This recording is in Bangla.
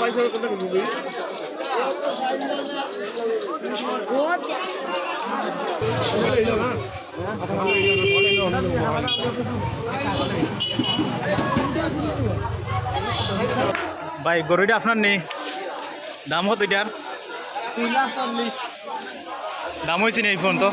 পয়সা কত ঢুকবে ভাই গরুটা আপনার নেই। দাম কত এটার দাম হয়েছে না এই ফোন তো?